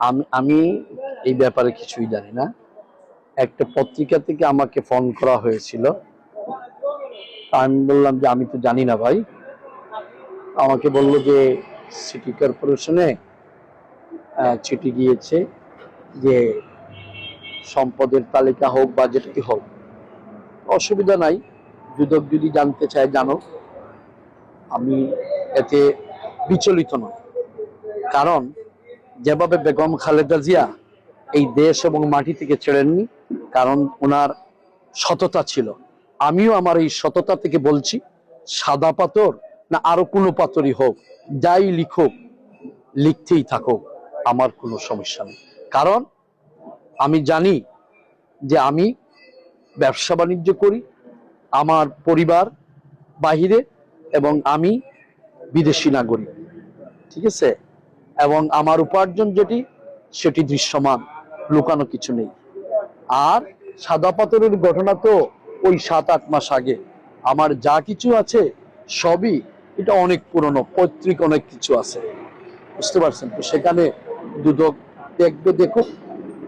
আমি আমি এই ব্যাপারে কিছুই জানি না। একটা পত্রিকা থেকে আমাকে ফোন করা হয়েছিল। আমি বললাম যে, আমি তো জানি না ভাই। আমাকে বলল যে, সিটি কর্পোরেশনে চিঠি গিয়েছে যে, সম্পদের তালিকা হোক বা যেটাই হোক, অসুবিধা নাই। দুদক যদি জানতে চায়, জানো। আমি এতে বিচলিত নয় কারণ যেভাবে বেগম খালেদা জিয়া এই দেশ এবং মাটি থেকে ছেড়েননি, কারণ ওনার সততা ছিল। আমিও আমার এই সততা থেকে বলছি, সাদা পাথর না আরও কোনো পাথরই হোক, যাই লিখুক, লিখতেই থাকুক, আমার কোনো সমস্যা নেই। কারণ আমি জানি যে আমি ব্যবসা বাণিজ্য করি, আমার পরিবার বাহিরে এবং আমি বিদেশি নাগরিক। ঠিক আছে? এবং আমার উপার্জন যেটি, সেটি দৃশ্যমান, লুকানো কিছু নেই। আর সাদা পাথরের ঘটনা তো ওই সাত, আট মাস আগে। আমার যা কিছু আছে, সবই এটা অনেক পুরনো, পৈতৃক অনেক কিছু আছে। বুঝতে পারছেন তো? সেখানে দুদক দেখবে, দেখুক,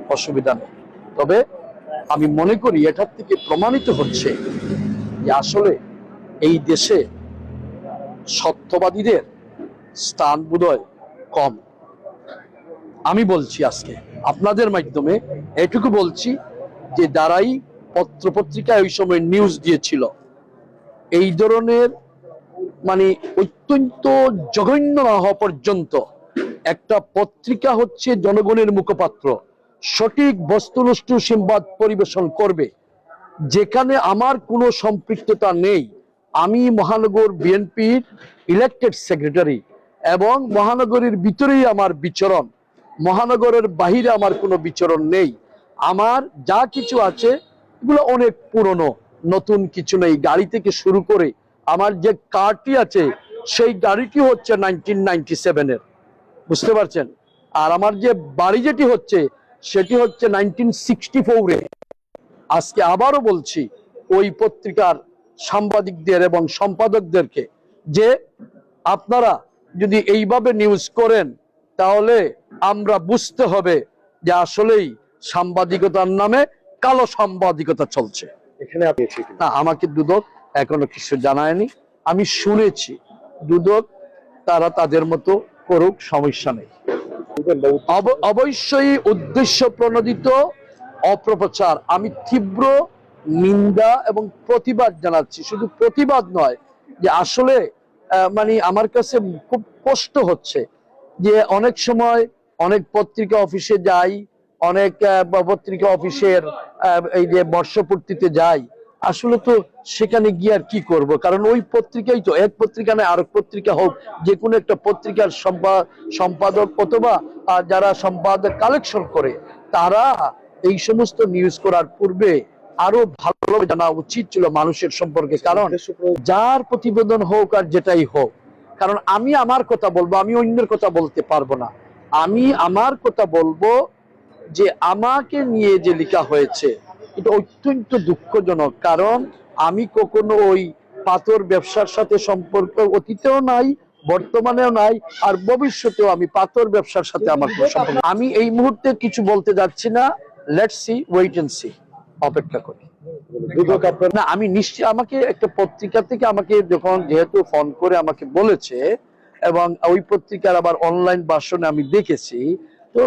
অসুবিধা নেই। তবে আমি মনে করি এটার থেকে প্রমাণিত হচ্ছে যে আসলে এই দেশে সত্যবাদীদের স্থান বোধহয় কম। আমি বলছি আজকে, আপনাদের মাধ্যমে এটুকু বলছি যে যারাই পত্রপত্রিকায় ওই সময় নিউজ দিয়েছিল, এই ধরনের মানে অত্যন্ত জঘন্য না হওয়া পর্যন্ত একটা পত্রিকা হচ্ছে জনগণের মুখপাত্র। সঠিক বস্তুনিষ্ঠ সংবাদ পরিবেশন করবে। যেখানে আমার কোনো সম্পৃক্ততা নেই। আমি মহানগর বিএনপির ইলেক্টেড সেক্রেটারি এবং মহানগরীর ভিতরেই আমার বিচরণ। মহানগরের বাহিরে আমার কোনো বিচরণ নেই। আমার যা কিছু আছে, এগুলো অনেক পুরনো। নতুন কিছু নেই। গাড়ি থেকে শুরু করে আমার যে কারটি আছে, সেই গাড়িটি হচ্ছে নাইনটিন নাইনটি সেভেনের বুঝতে পারছেন? আর আমার যে বাড়ি যেটি হচ্ছে, সেটি হচ্ছে নাইনটিন সিক্সটি ফোরে আজকে আবারও বলছি, ওই পত্রিকার সাংবাদিকদের এবং সম্পাদকদেরকে যে আপনারা যদি এইভাবে নিউজ করেন তাহলে আমরা বুঝতে হবে যে আসলেই সাংবাদিকতার নামে কালো সাংবাদিকতা চলছে। এখানে আপনি না আমাকে দুদক এখনও কিছু জানায়নি। আমি শুনেছি দুদক তারা তাদের মতো করুক সমস্যা নেই। অবশ্যই উদ্দেশ্য প্রণোদিত অপপ্রচার আমি তীব্র নিন্দা এবং প্রতিবাদ জানাচ্ছি। শুধু প্রতিবাদ নয় যে আসলে মানে আমার কাছে খুব কষ্ট হচ্ছে যে অনেক সময় অনেক পত্রিকা অফিসে যাই, অনেক পত্রিকা অফিসের এই যে বর্ষপূর্তিতে যাই, আসলে তো সেখানে গিয়ে আর কি করব? কারণ ওই পত্রিকাই তো, এক পত্রিকা নয়, আরেক পত্রিকা হোক, যে কোনো একটা পত্রিকার সম্পা- সম্পাদক অথবা যারা সম্পাদক কালেকশন করে, তারা এই সমস্ত নিউজ করার পূর্বে আরও ভালো জানা উচিত ছিল মানুষের সম্পর্কে। কারণ যার প্রতিবেদন হোক আর যেটাই হোক, কারণ আমি আমার কথা বলব, আমি অন্যের কথা বলতে পারব না। আমি আমার কথা বলব যে আমাকে নিয়ে যে লেখা হয়েছে, এটা অত্যন্ত দুঃখজনক। কারণ আমি কখনো ওই পাথর ব্যবসার সাথে সম্পর্ক অতীতেও নাই, বর্তমানেও নাই, আর ভবিষ্যতেও আমি পাথর ব্যবসার সাথে আমার আমি এই মুহূর্তে কিছু বলতে যাচ্ছি না। লেটস সি অপেক্ষা করি। না আমি নিশ্চয় আমাকে একটা পত্রিকা থেকে আমাকে যখন যেহেতু ফোন করে আমাকে বলেছে এবং ওই পত্রিকার আবার অনলাইন ভার্সনে আমি দেখেছি তো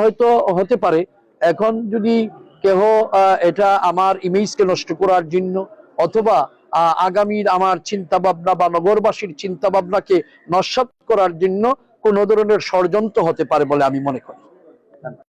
হয়তো হতে পারে। এখন যদি কেহ এটা আমার ইমেজকে নষ্ট করার জন্য অথবা আগামীর আমার চিন্তা ভাবনা বা নগরবাসীর চিন্তা ভাবনাকে নস্বাত করার জন্য কোন ধরনের ষড়যন্ত্র হতে পারে বলে আমি মনে করি।